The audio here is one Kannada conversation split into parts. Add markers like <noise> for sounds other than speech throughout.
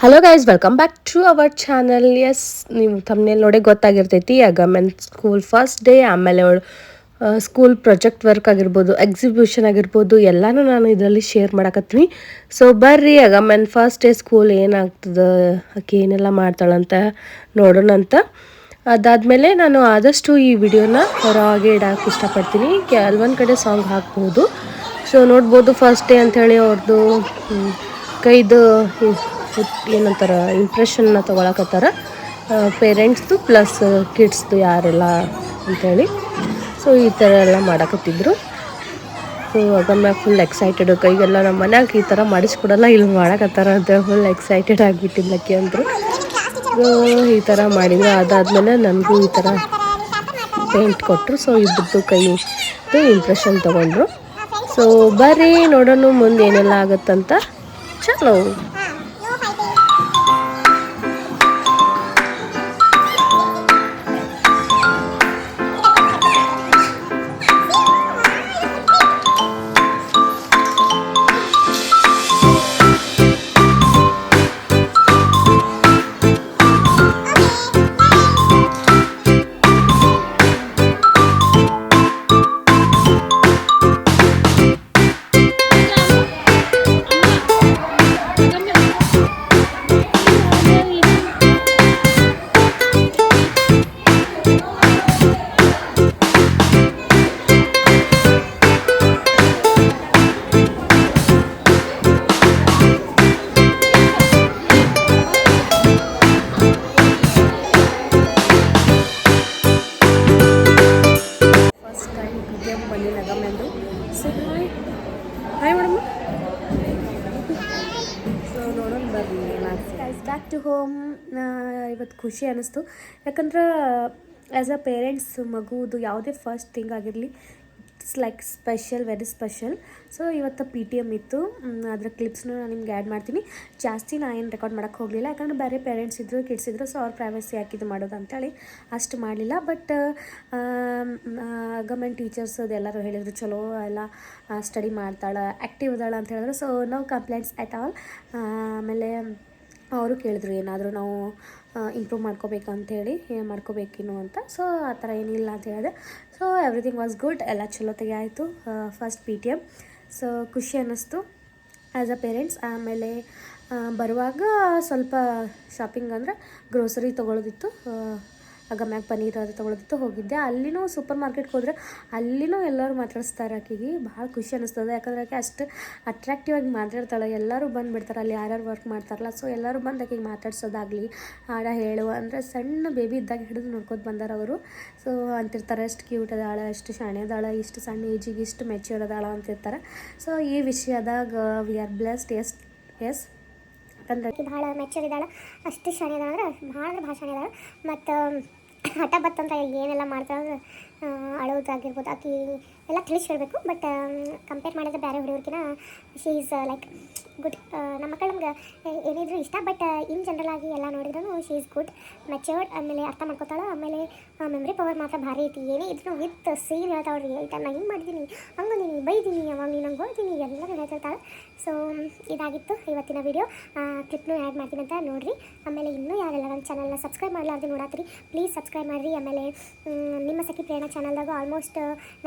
Hello guys welcome back to our channel yes ನೀವು ತಮ್ಮನೇಲಿ ನೋಡಿ ಗೊತ್ತಾಗಿರ್ತೈತಿ. ಗವರ್ಮೆಂಟ್ ಸ್ಕೂಲ್ ಫಸ್ಟ್ ಡೇ ಆಮೇಲೆ ಅವಳು ಸ್ಕೂಲ್ ಪ್ರಾಜೆಕ್ಟ್ ವರ್ಕ್ ಆಗಿರ್ಬೋದು ಎಕ್ಸಿಬಿಷನ್ ಆಗಿರ್ಬೋದು, ಎಲ್ಲನೂ ನಾನು ಇದರಲ್ಲಿ ಶೇರ್ ಮಾಡಕತ್ತೀನಿ. ಸೊ ಬರ್ರಿ ಅಗಮೆನ್ ಫಸ್ಟ್ ಡೇ ಸ್ಕೂಲ್ ಏನಾಗ್ತದೆ, ಆಕೆ ಏನೆಲ್ಲ ಮಾಡ್ತಾಳಂತ ನೋಡೋಣಂತ ಅದಾದಮೇಲೆ ನಾನು ಆದಷ್ಟು ಈ ವಿಡಿಯೋನ ಹೊರಗೆ ಇಡೋಕೆ ಇಷ್ಟಪಡ್ತೀನಿ. ಕೆಲವೊಂದು ಕಡೆ ಸಾಂಗ್ ಹಾಕ್ಬೋದು. ಸೊ ನೋಡ್ಬೋದು ಫಸ್ಟ್ ಡೇ ಅಂಥೇಳಿ ಅವ್ರದ್ದು ಕೈದು ಏನಂತಾರ ಇಂಪ್ರೆಷನ್ನ ತೊಗೊಳಕತ್ತಾರ. ಪೇರೆಂಟ್ಸ್ದು ಪ್ಲಸ್ ಕಿಡ್ಸ್ದು ಯಾರೆಲ್ಲ ಅಂಥೇಳಿ ಸೊ ಈ ಥರ ಎಲ್ಲ ಮಾಡಕತ್ತಿದ್ರು. ಸೊ ಅದನ್ನ ಫುಲ್ ಎಕ್ಸೈಟೆಡ್ ಕೈಗೆಲ್ಲ ನಮ್ಮ ಮನ್ಯಾಗ ಈ ಥರ ಮಾಡಿಸ್ಕೊಡಲ್ಲ, ಇಲ್ಲಿ ಮಾಡಕತ್ತಾರ ಅಂತ ಫುಲ್ ಎಕ್ಸೈಟೆಡ್ ಆಗಿಬಿಟ್ಟಿದ್ದಕ್ಕೆ ಅಂದರು. ಈ ಥರ ಮಾಡಿದ್ರು. ಅದಾದಮೇಲೆ ನನಗೂ ಈ ಥರ ಪೇಂಟ್ ಕೊಟ್ಟರು ಸೊ ಇಬ್ಬರದ್ದು ಕೈದು ಇಂಪ್ರೆಷನ್ ತೊಗೊಂಡ್ರು. ಸೊ ಬರ್ರಿ ನೋಡೋಣ ಮುಂದೆ ಏನೆಲ್ಲ ಆಗುತ್ತಂತ, ಚಲೋ. ಇವತ್ತು ಖುಷಿ ಅನ್ನಿಸ್ತು. ಯಾಕಂದ್ರೆ ಆ್ಯಸ್ ಅ ಪೇರೆಂಟ್ಸ್ ಮಗುವುದು ಯಾವುದೇ ಫಸ್ಟ್ ಥಿಂಗ್ ಆಗಿರಲಿ it's like special very special so ಇವತ್ತು ಪಿ ಟಿ ಎಂ ಇತ್ತು. ಅದರ ಕ್ಲಿಪ್ಸ್ನು ನಾನು ನಿಮ್ಗೆ ಆ್ಯಡ್ ಮಾಡ್ತೀನಿ. ಜಾಸ್ತಿ ನಾ ಏನು ರೆಕಾರ್ಡ್ ಮಾಡೋಕ್ಕೆ ಹೋಗಲಿಲ್ಲ. ಯಾಕಂದ್ರೆ ಬೇರೆ ಪೇರೆಂಟ್ಸ್ ಇದ್ದರು ಕಿಡ್ಸ್ ಇದ್ದರು ಸೊ ಅವ್ರ ಪ್ರೈವಸಿ ಹಾಕಿದ್ದು ಮಾಡೋದು ಅಂತೇಳಿ ಅಷ್ಟು ಮಾಡಲಿಲ್ಲ. ಬಟ್ ಗೌರ್ಮೆಂಟ್ ಟೀಚರ್ಸ್ ಎಲ್ಲರೂ ಹೇಳಿದರು, ಚಲೋ ಎಲ್ಲ ಸ್ಟಡಿ ಮಾಡ್ತಾಳೆ ಆ್ಯಕ್ಟಿವ್ ಇದ್ದಾಳೆ ಅಂತ ಹೇಳಿದ್ರು. So no complaints at all ಆಮೇಲೆ ಅವರು ಕೇಳಿದ್ರು, ಏನಾದರೂ ನಾವು ಇಂಪ್ರೂವ್ ಮಾಡ್ಕೋಬೇಕು ಅಂಥೇಳಿ ಮಾಡ್ಕೋಬೇಕಿನ್ನು ಅಂತ. ಸೊ ಆ ಥರ ಏನಿಲ್ಲ ಅಂತ ಹೇಳಿದೆ. ಸೊ ಎವ್ರಿಥಿಂಗ್ ವಾಸ್ ಗುಡ್ ಎಲ್ಲ ಚಲೋತೆಗೆ ಆಯಿತು first P T M so ಖುಷಿ ಅನ್ನಿಸ್ತು. ಆ್ಯಸ್ ಅ ಪೇರೆಂಟ್ಸ್ ಆಮೇಲೆ ಬರುವಾಗ ಸ್ವಲ್ಪ ಶಾಪಿಂಗ್ ಅಂದರೆ ಗ್ರೋಸರಿ ತೊಗೊಳೋದಿತ್ತು. ಗಮ್ಯಾಗ ಪನ್ನೀರ್ ಅದು ತೊಗೊಳೋದಿತ್ತು, ಹೋಗಿದ್ದೆ. ಅಲ್ಲಿನೂ ಸೂಪರ್ ಮಾರ್ಕೆಟ್ಗೆ ಹೋದರೆ ಅಲ್ಲಿನೂ ಎಲ್ಲರೂ ಮಾತಾಡಿಸ್ತಾರೆ ಆಕೆಗೆ. ಭಾಳ ಖುಷಿ ಅನ್ನಿಸ್ತದೆ ಯಾಕಂದ್ರೆ ಆಕೆ ಅಷ್ಟು ಅಟ್ರಾಕ್ಟಿವ್ ಆಗಿ ಮಾತಾಡ್ತಾಳೆ. ಎಲ್ಲರೂ ಬಂದುಬಿಡ್ತಾರೆ ಅಲ್ಲಿ ಯಾರ್ಯಾರು ವರ್ಕ್ ಮಾಡ್ತಾರಲ್ಲ. ಸೊ ಎಲ್ಲರೂ ಬಂದು ಆಕೆಗೆ ಮಾತಾಡ್ಸೋದಾಗಲಿ, ಹಾಡ ಹೇಳುವ ಅಂದರೆ ಸಣ್ಣ ಬೇಬಿ ಇದ್ದಾಗ ಹಿಡಿದು ನೋಡ್ಕೊತ ಬಂದಾರ ಅವರು. ಸೊ ಅಂತಿರ್ತಾರೆ ಎಷ್ಟು ಕ್ಯೂಟ್ ಅದಾಳ ಎಷ್ಟು ಶಾಣೆ ಅದಾಳ, ಇಷ್ಟು ಸಣ್ಣ ಏಜಿಗೆ ಇಷ್ಟು ಮೆಚ್ಯೂರ್ ಅದಾಳ ಅಂತಿರ್ತಾರೆ. ಸೊ ಈ ವಿಷಯದಾಗ we are blessed yes yes ಯಾಕಂದ್ರೆ ಭಾಳ ಮೆಚ್ಯೂರ್ ಇದ್ದಾಳೆ, ಅಷ್ಟು ಶಾಣೆ ಅದಾಳ ಅಂದ್ರೆ ಭಾಳ ಅಂದ್ರೆ ಭಾಳ ಶಾಣೆ ಅದಾಳ. ಮತ್ತು ಹಠ ಬತ್ತಂತ ಏನೆಲ್ಲ ಮಾಡ್ತಾರೆ ಅಂದ್ರೆ ಅಳೋದಾಗಿರ್ಬೋದು ಆಕಿ ಎಲ್ಲ ತಿಳಿಸಿ ಹೇಳಬೇಕು ಬಟ್ ಕಂಪೇರ್ ಮಾಡಿದ್ರೆ ಬೇರೆ ಹುಡುಗರ್ಕಿನ ಶಿ ಈಸ್ ಲೈಕ್ ಗುಡ್ ನಮ್ಮ ಮಕ್ಕಳು ನಮ್ಗೆ ಏನಿದ್ರು ಇಷ್ಟ ಬಟ್ ಇನ್ ಜನರಲ್ ಆಗಿ ಎಲ್ಲ ನೋಡಿದ್ರು ಶಿ ಈಸ್ ಗುಡ್ ಮೆಚ್ಯೂರ್ಡ್ ಆಮೇಲೆ ಅರ್ಥ ಮಾಡ್ಕೊತಾಳೆ, ಆಮೇಲೆ ಮೆಮ್ರಿ ಪವರ್ ಮಾತ್ರ ಭಾರಿ ಐತಿ. ಏನೇ ಇದ್ರು ವಿತ್ ಸೇಮ್ ಹೇಳ್ತಾವ್ರಿ ಐಟ ನಾನು ಹಿಂಗೆ ಮಾಡಿದ್ದೀನಿ ಹಂಗೆ ನೀನು ಬೈದೀನಿ, ಅವಾಗ ನೀನು ಹಂಗೆ ಹೋಗ್ತೀನಿ ಎಲ್ಲರೂ ಹೇಳ್ತಿರ್ತಾಳೆ ಸೊ ಇದಾಗಿತ್ತು ಇವತ್ತಿನ ವಿಡಿಯೋ ಕ್ಲಿಪ್ನು ಆ್ಯಡ್ ಮಾಡ್ತೀನಿ ಅಂತ ನೋಡಿರಿ. ಆಮೇಲೆ ಇನ್ನೂ ಯಾರೆಲ್ಲ ನನ್ನ ಚಾನಲ್ನ ಸಬ್ಸ್ಕ್ರೈಬ್ ಮಾಡಲಾರ್ದು ನೋಡಾತ್ರಿ ಪ್ಲೀಸ್ ಸಬ್ಸ್ಕ್ರೈಬ್ ಮಾಡಿರಿ. ಆಮೇಲೆ ನಿಮ್ಮ ಸಖಿ ಪ್ರೇರಣ ಚಾನಲ್ದಾಗ ಆಲ್ಮೋಸ್ಟ್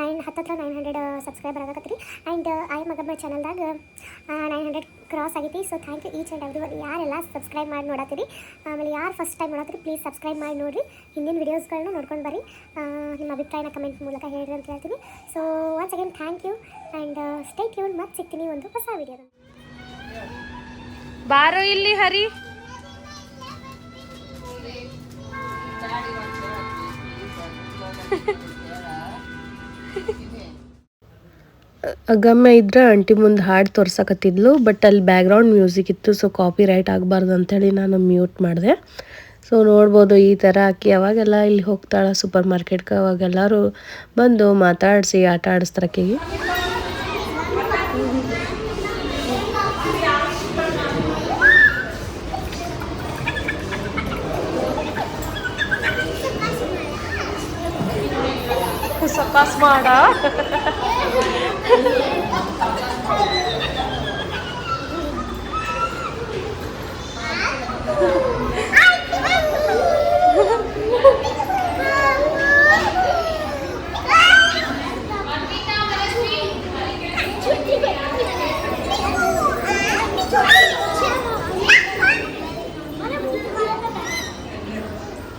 ನೈನ್ ಹತ್ತತ್ರ ನೈನ್ ಹಂಡ್ರೆಡ್ ಸಬ್ಸ್ಕ್ರೈಬರ್ ಆಗತ್ತೀರಿ ಆ್ಯಂಡ್ ಐ ಮಗಮ್ಮ ಚಾನಲ್ದಾಗ ನೈನ್ ಹಂಡ್ರೆಡ್ ಕ್ರಾಸ್ ಆಗೈತಿ. So thank you each and every one ಯಾರೆಲ್ಲ ಸಬ್ಸ್ಕ್ರೈಬ್ ಮಾಡಿ ನೋಡತ್ತೀರಿ ಆಮೇಲೆ ಯಾರು ಫಸ್ಟ್ ಟೈಮ್ ನೋಡತ್ತೀರಿ ಪ್ಲೀಸ್ ಸಬ್ಸ್ಕ್ರೈಬ್ ಮಾಡಿ ನೋಡಿರಿ. ಹಿಂದಿನ ವೀಡಿಯೋಸ್ಗಳನ್ನ ನೋಡ್ಕೊಂಡು ಬರ್ರಿ. ನಿಮ್ಮ ಅಭಿಪ್ರಾಯನ ಕಮೆಂಟ್ ಮೂಲಕ ಹೇಳಿರಿ ಅಂತ ಹೇಳ್ತೀನಿ. So once again thank you and stay tune ಮತ್ತೆ ಸಿಗ್ತೀನಿ ಒಂದು ಹೊಸ ವೀಡಿಯೋದ ಬಾರೋ ಇಲ್ಲಿ ಹರಿ. <laughs> <laughs> ಗಮ್ಮೆ ಇದ್ರೆ ಆಂಟಿ ಮುಂದೆ ಹಾಡು ತೋರ್ಸಕತ್ತಿದ್ಲು ಬಟ್ ಅಲ್ಲಿ ಬ್ಯಾಕ್ಗ್ರೌಂಡ್ ಮ್ಯೂಸಿಕ್ ಇತ್ತು ಸೊ ಕಾಪಿ ರೈಟ್ ಆಗಬಾರ್ದು ಅಂಥೇಳಿ ನಾನು ಮ್ಯೂಟ್ ಮಾಡಿದೆ ಸೊ ನೋಡ್ಬೋದು ಈ ಥರ ಆಕಿ ಅವಾಗೆಲ್ಲ ಇಲ್ಲಿ ಹೋಗ್ತಾಳೆ ಸೂಪರ್ ಮಾರ್ಕೆಟ್ಗೆ ಅವಾಗೆಲ್ಲರೂ ಬಂದು ಮಾತಾಡಿಸಿ ಆಟ ಆಡಿಸ್ತಾರೆ ಆಕೆಗೆ ಸಪಾಸ್ ಮಾಡ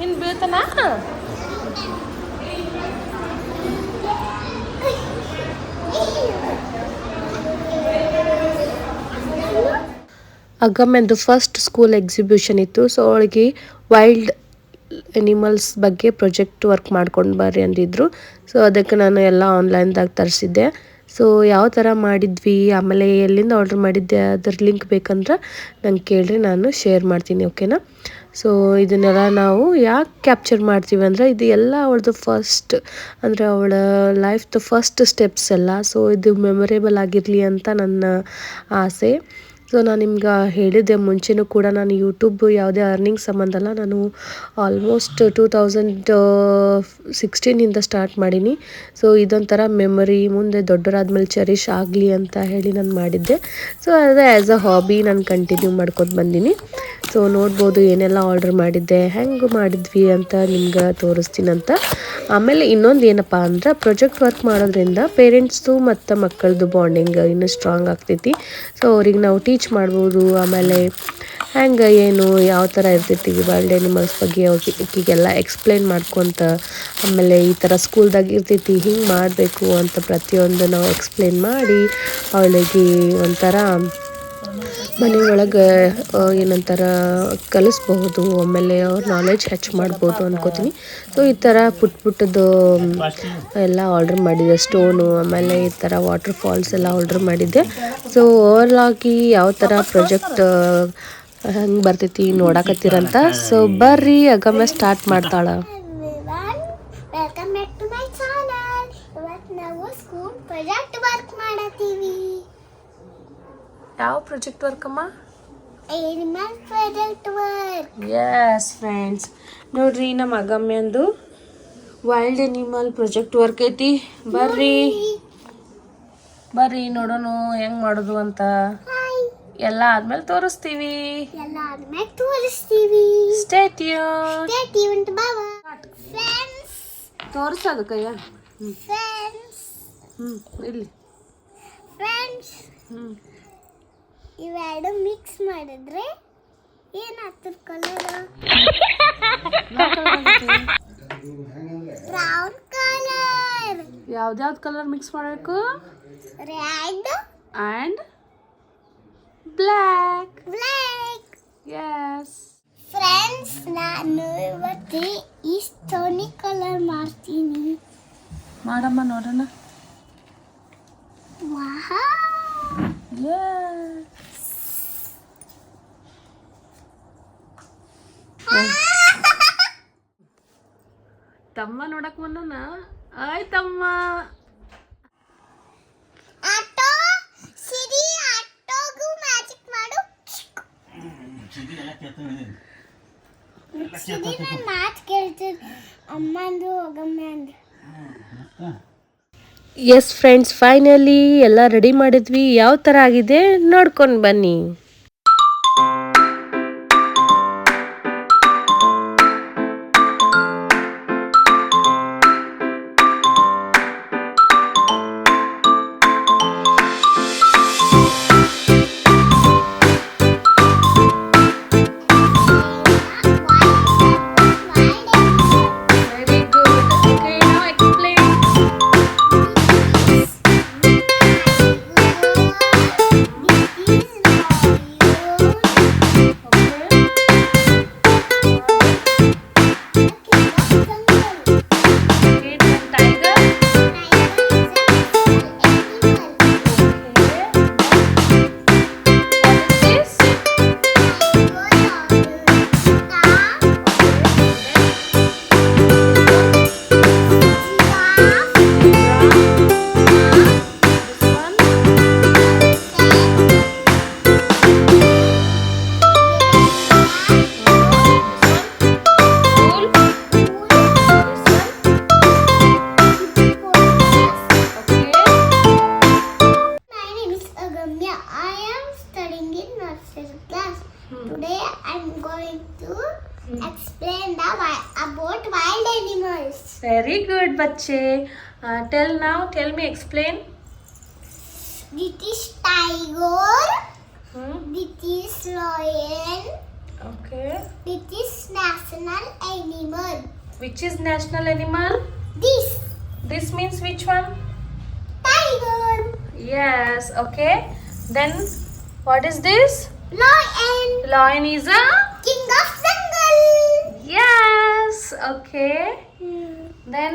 In ಅಗಮ್ಮೆಂದು ಫಸ್ಟ್ ಸ್ಕೂಲ್ ಎಕ್ಸಿಬಿಷನ್ ಇತ್ತು. ಸೊ ಅವಳಿಗೆ ವೈಲ್ಡ್ ಎನಿಮಲ್ಸ್ ಬಗ್ಗೆ ಪ್ರೊಜೆಕ್ಟ್ ವರ್ಕ್ ಮಾಡ್ಕೊಂಡು ಬರ್ರಿ ಅಂದಿದ್ರು. ಸೊ ಅದಕ್ಕೆ ನಾನು ಎಲ್ಲ ಆನ್ಲೈನ್ದಾಗ ತರಿಸಿದ್ದೆ. ಸೊ ಯಾವ ಥರ ಮಾಡಿದ್ವಿ, ಆಮೇಲೆ ಎಲ್ಲಿಂದ ಆರ್ಡ್ರ್ ಮಾಡಿದ್ದೆ, ಅದ್ರ ಲಿಂಕ್ ಬೇಕಂದ್ರೆ ನಂಗೆ ಕೇಳ್ರಿ, ನಾನು ಶೇರ್ ಮಾಡ್ತೀನಿ ಓಕೆನಾ ಸೊ ಇದನ್ನೆಲ್ಲ ನಾವು ಯಾಕೆ ಕ್ಯಾಪ್ಚರ್ ಮಾಡ್ತೀವಿ ಅಂದರೆ, ಇದು ಎಲ್ಲ ಅವಳದು ಫಸ್ಟ್ ಅಂದರೆ ಅವಳ ಲೈಫ್ದು ಫಸ್ಟ್ ಸ್ಟೆಪ್ಸ್ ಎಲ್ಲ. ಸೊ ಇದು ಮೆಮೊರೇಬಲ್ ಆಗಿರಲಿ ಅಂತ ನನ್ನ ಆಸೆ. ಸೊ ನಾನು ನಿಮ್ಗೆ ಹೇಳಿದ್ದೆ, ಮುಂಚೆನೂ ಕೂಡ ನಾನು ಯೂಟ್ಯೂಬ್ ಯಾವುದೇ ಅರ್ನಿಂಗ್ ಸಂಬಂಧ ಅಲ್ಲ, ನಾನು ಆಲ್ಮೋಸ್ಟ್ ಟೂ ತೌಸಂಡ್ ಸಿಕ್ಸ್ಟೀನಿಂದ ಸ್ಟಾರ್ಟ್ ಮಾಡೀನಿ. ಸೊ ಇದೊಂಥರ ಮೆಮೊರಿ ಮುಂದೆ ದೊಡ್ಡರಾದ್ಮೇಲೆ ಚೆರಿಷ್ ಆಗಲಿ ಅಂತ ಹೇಳಿ ನಾನು ಮಾಡಿದ್ದೆ. ಸೊ ಅದೇ ಆ್ಯಸ್ ಅ ಹಾಬಿ ನಾನು ಕಂಟಿನ್ಯೂ ಮಾಡ್ಕೊಂಡು ಬಂದೀನಿ. ಸೊ ನೋಡ್ಬೋದು ಏನೆಲ್ಲ ಆರ್ಡರ್ ಮಾಡಿದ್ದೆ, ಹೆಂಗೆ ಮಾಡಿದ್ವಿ ಅಂತ ನಿಮ್ಗೆ ತೋರಿಸ್ತೀನಂತ. ಆಮೇಲೆ ಇನ್ನೊಂದು ಏನಪ್ಪ ಅಂದ್ರೆ ಪ್ರೊಜೆಕ್ಟ್ ವರ್ಕ್ ಮಾಡೋದ್ರಿಂದ ಪೇರೆಂಟ್ಸ್ದು ಮತ್ತು ಮಕ್ಕಳದು ಬಾಂಡಿಂಗ್ ಇನ್ನೂ ಸ್ಟ್ರಾಂಗ್ ಆಗ್ತೈತಿ. ಸೊ ಅವ್ರಿಗೆ ನಾವು ಟೀಚ್ ಮಾಡ್ಬೋದು ಆಮೇಲೆ ಹೆಂಗೆ ಏನು ಯಾವ ಥರ ಇರ್ತೈತಿ ವೈಲ್ಡ್ ಎನಿಮಲ್ಸ್ ಬಗ್ಗೆ ಅವ್ರಿಗೆಲ್ಲ ಎಕ್ಸ್ಪ್ಲೇನ್ ಮಾಡ್ಕೊತ ಆಮೇಲೆ ಈ ಥರ ಸ್ಕೂಲ್ದಾಗ ಇರ್ತೈತಿ ಹಿಂಗೆ ಮಾಡಬೇಕು ಅಂತ ಪ್ರತಿಯೊಂದು ನಾವು ಎಕ್ಸ್ಪ್ಲೇನ್ ಮಾಡಿ ಅವಳಿಗೆ ಒಂಥರ ಮನೆಯೊಳಗೆ ಏನಂತಾರೆ, ಕಲಿಸ್ಬಹುದು ಆಮೇಲೆ ಅವ್ರ ನಾಲೆಜ್ ಹೆಚ್ಚು ಮಾಡ್ಬೋದು ಅನ್ಕೋತೀನಿ. ಸೊ ಈ ಥರ ಪುಟ್ ಪುಟ್ಟದ್ದು ಎಲ್ಲ ಆರ್ಡ್ರ್ ಮಾಡಿದ್ದೆ ಸ್ಟೋನು ಆಮೇಲೆ ಈ ಥರ ವಾಟರ್ ಫಾಲ್ಸ್ ಎಲ್ಲ ಆರ್ಡ್ರ್ ಮಾಡಿದ್ದೆ. ಸೊ ಓವರ್ ಆಗಿ ಯಾವ ಥರ ಪ್ರಾಜೆಕ್ಟ್ ಹೆಂಗೆ ಬರ್ತೈತಿ ನೋಡಕತ್ತಿರಂತ. ಸೊ ಬರ್ರಿ, ಅಗಮ್ಯ ಸ್ಟಾರ್ಟ್ ಮಾಡ್ತಾಳ. ಪ್ರಾಜೆಕ್ಟ್ ವರ್ಕ್ ಮಾಡತ್ತೀವಿ ಯಾವ ಪ್ರಾಜೆಕ್ಟ್ ವರ್ಕ್ ಅಮ್ಮ? Animal project work yes friends ನೋಡ್ರಿ ನಮ್ಮ ಅಗಮ್ಯಂದು ವೈಲ್ಡ್ ಎನಿಮಲ್ ಪ್ರಾಜೆಕ್ಟ್ ವರ್ಕ್ ಐತಿ. ಬರ್ರಿ. ಬರ್ರಿ ನೋಡೋಣ ಹೆಂಗ್ ಮಾಡೋದು ಅಂತ. ಎಲ್ಲ ಆದ್ಮೇಲೆ ತೋರಿಸ್ತೀವಿ. ಎಲ್ಲ ಆದ್ಮೇಲೆ ತೋರಿಸ್ತೀವಿ. ಸ್ಟೇ ಟ್ಯೂನ್ ಸ್ಟೇ ಟ್ಯೂನ್ಡ್ ಬಾಬಾ ಫ್ರೆಂಡ್ಸ್ ತೋರಿಸೋದು ಕೈಯ ಫ್ರೆಂಡ್ಸ್ ಹ್ಞೂ ಇಲ್ಲಿ. ಫ್ರೆಂಡ್ಸ್ ಹ್ಞೂ ಇವೆರಡು ಮಿಕ್ಸ್ ಮಾಡಿದ್ರೆ ಏನಾಗ್ತದ ಕಲರ್ ಬ್ರೌನ್ ಕಲರ್ ಯಾವ್ದ್ಯಾವ್ದು ಕಲರ್ ಮಿಕ್ಸ್ ಮಾಡಬೇಕು? Red and black black yes friends ನಾನು ಇವತ್ತು ಈ ಸ್ಟೋನಿ ಕಲರ್ ಮಾಡ್ತೀನಿ. ಮಾಡಮ್ಮ ನೋಡೋಣ. ವಾಹ್. <laughs> ತಮ್ಮ ನೋಡಕ್ ಬಂದನ? ಆಯ್ ತಮ್ಮ. ಎಸ್ ಫ್ರೆಂಡ್ಸ್ ಫೈನಲಿ ಎಲ್ಲ ರೆಡಿ ಮಾಡಿದ್ವಿ. ಯಾವ ಥರ ಆಗಿದೆ ನೋಡ್ಕೊಂಡು ಬನ್ನಿ. হচ্ছে tell now tell me explain British tiger British lion okay British national animal. which is national animal? This. This means which one? Tiger. Yes okay. Then what is this? Lion. Lion is a? King of jungle yes okay. Hmm. Then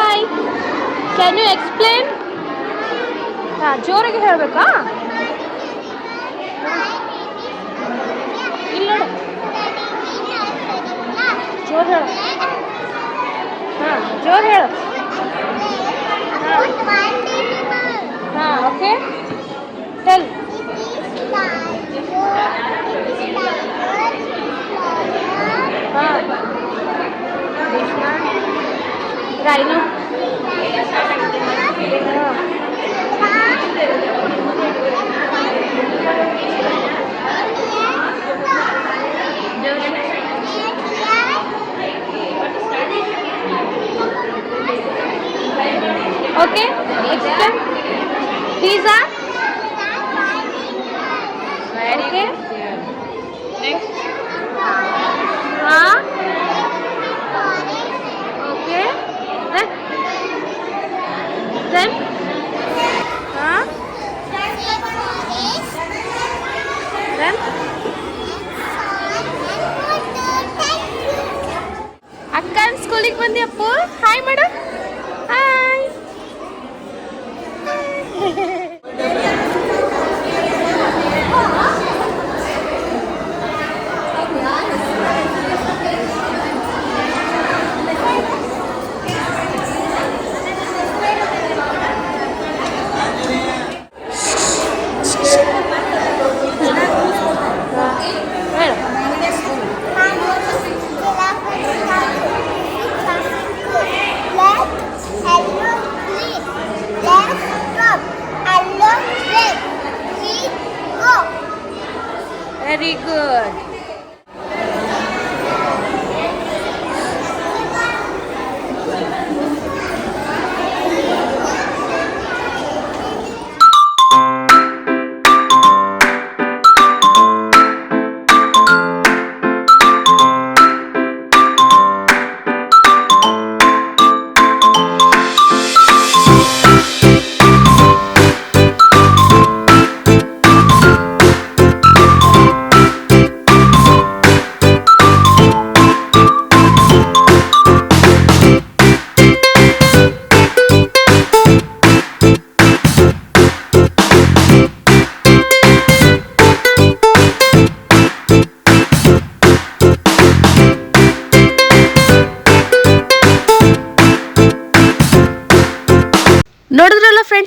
can you explain ಹಾಂ, ಜೋರಾಗಿ ಹೇಳಬೇಕಾ? ಇಲ್ಲ. ನೋಡು ಜೋರು ಹೇಳು. ಹಾಂ, ಜೋರು ಹೇಳು. ಹಾಂ. ಓಕೆ. ಟೆಲ್ ಹಾಂ. ರೈನು ಹಾಂ okay explain pizza okay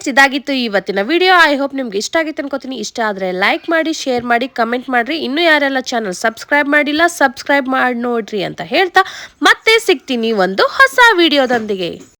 friends ಇದಾಗಿತ್ತು ಇವತ್ತಿನ ವಿಡಿಯೋ ಐ ಹೋಪ್ ನಿಮ್ಗೆ ಇಷ್ಟ ಆಗಿತ್ತು ಅನ್ಕೋತೀನಿ. ಇಷ್ಟ ಆದರೆ ಲೈಕ್ ಮಾಡಿ ಶೇರ್ ಮಾಡಿ ಕಮೆಂಟ್ ಮಾಡಿರಿ. ಇನ್ನೂ ಯಾರೆಲ್ಲ ಚಾನಲ್ ಸಬ್ಸ್ಕ್ರೈಬ್ ಮಾಡಿಲ್ಲ ಸಬ್ಸ್ಕ್ರೈಬ್ ಮಾಡಿ ನೋಡ್ರಿ ಅಂತ ಹೇಳ್ತಾ ಮತ್ತೆ ಸಿಗ್ತೀನಿ ಒಂದು ಹೊಸ ವಿಡಿಯೋದೊಂದಿಗೆ